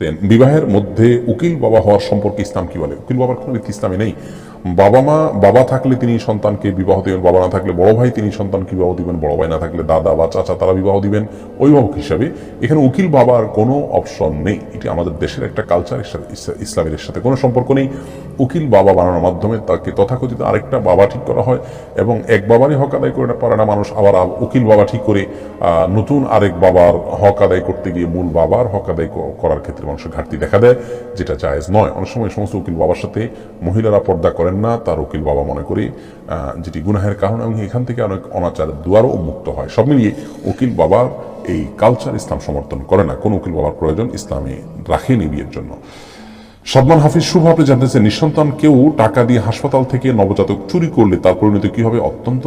বিবাহের মধ্যে উকিল বাবা হওয়ার সম্পর্কে ইসলাম কি বলে? উকিল বাবার কোনো ইসলামে নেই। বাবা মা, বাবা থাকলে তিনি সন্তানকে বিবাহ দিবেন, বাবা না থাকলে বড় ভাই তিনি সন্তানকে বিবাহ দিবেন, বড় ভাই না থাকলে দাদা বা চাচা তারা বিবাহ দিবেন। অভিভাবক হিসাবে এখানে উকিল বাবার কোনো অপশন নেই। এটি আমাদের দেশের একটা কালচার ইসলামের সাথে কোনো সম্পর্ক নেই। উকিল বাবা বানানোর মাধ্যমে তাকে তথাকথিত আরেকটা বাবা ঠিক করা হয় এবং এক বাবারই হক আদায় করে পারে না মানুষ আবার উকিল বাবা ঠিক করে নতুন আরেক বাবার হক আদায় করতে গিয়ে মূল বাবার হক আদায় করার ক্ষেত্রে মানুষের ঘাটতি দেখা দেয়, যেটা জায়েজ নয়। অনেক সময় সমস্ত উকিল বাবার সাথে মহিলারা পর্দা করেন না তার উকিল বাবা মনে করে যেটি গুনাহের কারণ এবং এখান থেকে অনেক অনাচারের দুয়ারও উন্মুক্ত হয়। সব মিলিয়ে উকিল বাবার এই কালচার ইসলাম সমর্থন করে না। কোন উকিল বাবার প্রয়োজন ইসলামে রাখেনি বিয়ের জন্য। সদমান হাফিজ, শুভ, আপনি জানতেছেন নিঃসন্তান কেউ টাকা দিয়ে হাসপাতাল থেকে নবজাতক চুরি করলে তার পরিণতি কি হবে? অত্যন্ত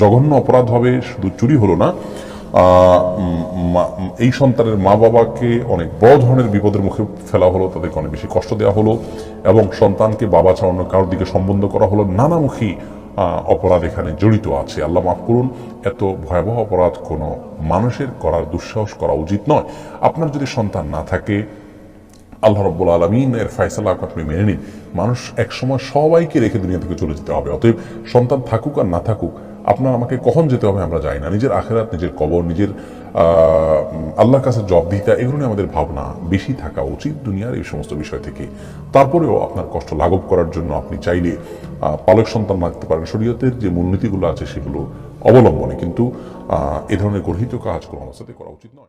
জঘন্য অপরাধ হবে। শুধু চুরি হলো না এই সন্তানের মা বাবাকে অনেক বড় ধরনের বিপদের মুখে ফেলা হলো, তাদেরকে অনেক বেশি কষ্ট দেওয়া হলো, এবং সন্তানকে বাবা ছাড়া অন্য কারোর দিকে সম্বন্ধ করা হলো। নানামুখী অপরাধ এখানে জড়িত আছে। আল্লাহ মাফ করুন, এত ভয়াবহ অপরাধ কোনো মানুষের করার দুঃসাহস করা উচিত নয়। আপনার যদি সন্তান না থাকে, আল্লাহ রব্বুল আলমিন, এর ফয়সালা আপনি মেনে নিন। মানুষ একসময় সবাইকে রেখে দুনিয়া থেকে চলে যেতে হবে। অতএব সন্তান থাকুক আর না থাকুক আপনার আমাকে কখন যেতে হবে আমরা যাই না। নিজের আখেরাত, নিজের কবর, নিজের আল্লাহর কাছে জব দিতা, এগুলো নিয়ে আমাদের ভাবনা বেশি থাকা উচিত দুনিয়ার এই সমস্ত বিষয় থেকে। তারপরেও আপনার কষ্ট লাঘব করার জন্য আপনি চাইলে পালক সন্তান রাখতে পারেন। শরীয়তের যে মূলনীতিগুলো আছে সেগুলো অবলম্বনে। কিন্তু এ ধরনের গর্হিত কাজ কোনো অবস্থাতে করা উচিত নয়।